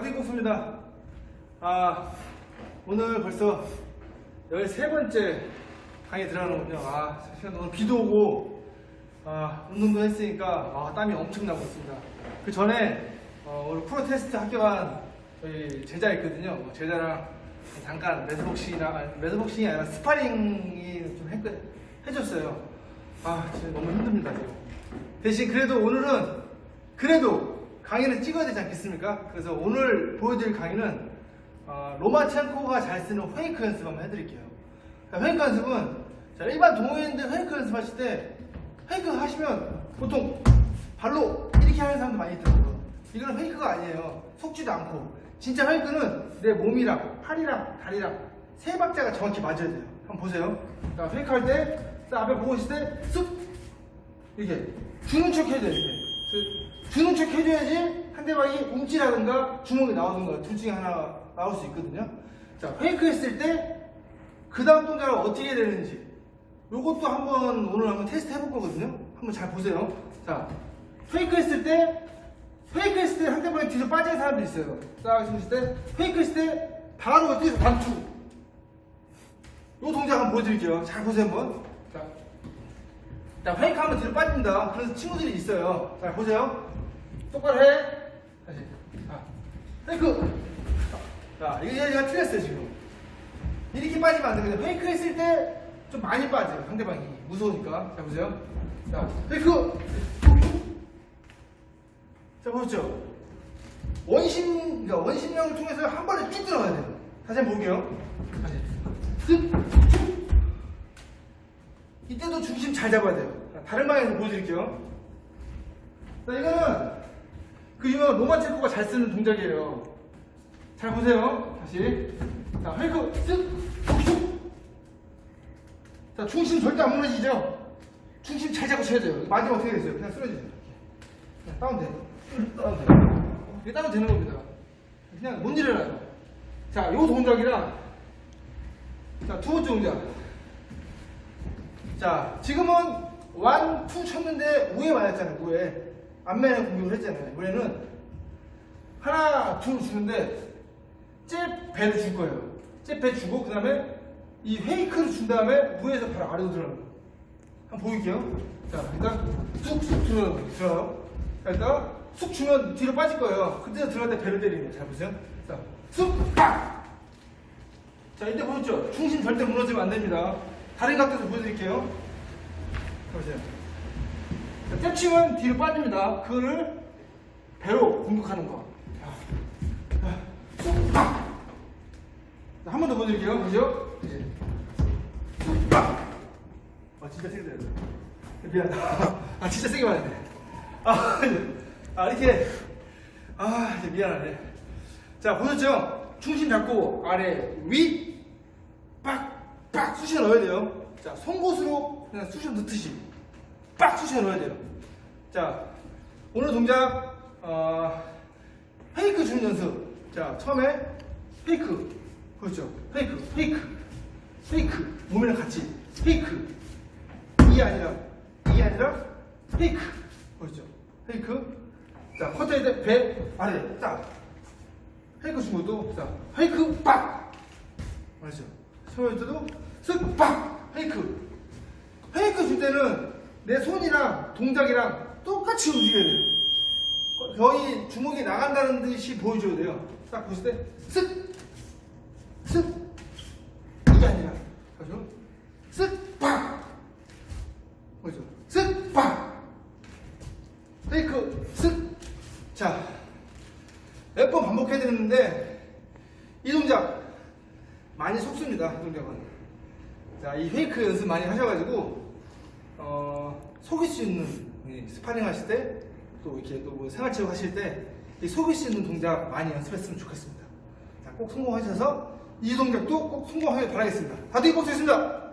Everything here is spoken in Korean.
반갑습니다. 아, 오늘 벌써 13번째 강의 들어가는군요. 아, 사실 오늘 비도 오고, 아, 운동도 했으니까, 아, 땀이 엄청 나고 있습니다. 그 전에, 어, 오늘 프로 테스트 합격한 저희 제자 있거든요. 뭐 제자랑 잠깐 매드복싱이나, 매드복싱이 아니라 스파링이 좀 했, 해줬어요. 아, 진짜 너무 힘듭니다, 지금. 대신 그래도 오늘은, 그래도 강의는 찍어야 되지 않겠습니까? 그래서 오늘 보여드릴 강의는 어, 로마 첸코가 잘 쓰는 페이크 연습 한번 해드릴게요. 자, 페이크 연습은 자, 일반 동호인들 페이크 연습하실 때 페이크 하시면 보통 발로 이렇게 하는 사람도 많이 있더라고요. 이거는 페이크가 아니에요. 속지도 않고 진짜 페이크는 내 몸이랑 팔이랑 다리랑 세 박자가 정확히 맞아야 돼요. 한번 보세요. 자, 페이크 할 때, 자, 앞에 보고 있을 때, 쑥! 이렇게 주는 척 해야 돼요. 이렇게. 그 주는 척 해줘야지 상대방이 움찔하든가 주먹이 나오든가 둘 중에 하나 나올 수 있거든요. 자, 페이크 했을 때 그 다음 동작을 어떻게 해야 되는지 요것도 한번 오늘 한번 테스트 해볼 거거든요. 한번 잘 보세요. 자, 페이크 했을 때 페이크 했을 때 상대방이 뒤로 빠지는 사람도 있어요. 딱 했을 때 페이크 했을 때 바로 뒤에서 단추. 요 동작 한번 보여드릴게요. 잘 보세요 한번. 자, 자, 페이크 하면 뒤로 빠집니다. 그래서 친구들이 있어요. 자, 보세요. 똑바로 해. 다시. 자, 페이크. 자, 이게 얘가 틀렸어요, 지금. 이렇게 빠지면 안 되거든요. 페이크 했을 때 좀 많이 빠져요, 상대방이. 무서우니까. 자, 보세요. 자, 페이크. 자, 보셨죠? 원심, 그러니까 원심력을 통해서 한 번에 쭉 들어가야 돼요. 다시 한번 볼게요. 다시. 쓱. 이때도 중심 잘 잡아야 돼요. 자, 다른 방향에서 보여드릴게요. 자, 이거는 그 유명한 로마체코가 잘 쓰는 동작이에요. 잘 보세요. 다시. 자, 헬크, 쓱, 슉. 자, 중심 절대 안 무너지죠? 중심 잘 잡고 쳐야 돼요. 마지막 어떻게 되세요? 그냥 쓰러지세요. 그냥 다운돼. 다운돼. 이게 다운 되는 겁니다. 그냥 못 일어나요. 자, 요 동작이랑, 자, 두 번째 동작. 자, 지금은 완, 투 쳤는데 우에 맞았잖아요, 우에. 앞면에 공격을 했잖아요. 이번에는 하나, 둘 주는데, 잽, 배를 줄 거예요. 잽, 배 주고, 그 다음에 이 페이크를 준 다음에 우에서 바로 아래로 들어가는 거예요. 한번 보여줄게요. 자, 일단 쑥쑥 들어가요. 들어가요. 자, 일단 쑥 주면 뒤로 빠질 거예요. 그때 들어갈 때 배를 때리는 거예요. 잘 보세요. 자, 쑥, 팍! 자, 이때 보였죠? 중심 절대 무너지면 안 됩니다. 다른 각도에서 보여드릴게요. 보세요. 자, 잽치면 뒤로 빠집니다. 그거를 배로 공격하는 거. 한 번 더 보여드릴게요. 그죠? 팍! 아, 진짜 세게 돼야 돼. 미안. 아, 진짜 세게 맞아야 돼. 아, 아, 이렇게. 아, 이제 미안하네. 자, 보셨죠? 중심 잡고, 아래, 위, 빡, 빡 쑤셔 넣어야 돼요. 자, 송곳으로 그냥 쑤셔 넣듯이 빡 쑤셔 넣어야 돼요. 자, 오늘 동작, 어, 페이크 주는 연습. 자, 처음에 페이크. 그렇죠. 페이크, 페이크, 페이크. 몸이랑 같이. 페이크. 이 아니라, 이 아니라, 페이크. 그렇죠. 페이크. 자, 커트할 때 배, 아래, 딱. 페이크 준 것도, 자, 페이크, 빡! 맞죠? 처음에 때도 쓱, 빡! 페이크. 페이크 줄 때는 내 손이랑 동작이랑 똑같이 움직여야 돼요. 거의 주먹이 나간다는 듯이 보여줘야 돼요. 딱 보실 때, 쓱! 쓱! 이게 아니라, 그죠? 쓱! 빡! 그죠? 쓱! 빡! 페이크, 쓱! 자, 몇 번 반복해야 되는데, 이 동작, 많이 속습니다, 이 동작은. 자, 이 페이크 연습 많이 하셔가지고, 어, 속일 수 있는, 이 스파링 하실 때, 또 이렇게 또뭐 생활체육 하실 때, 이 속일 수 있는 동작 많이 연습했으면 좋겠습니다. 자, 꼭 성공하셔서, 이 동작도 꼭 성공하길 바라겠습니다. 다들 복수했습니다.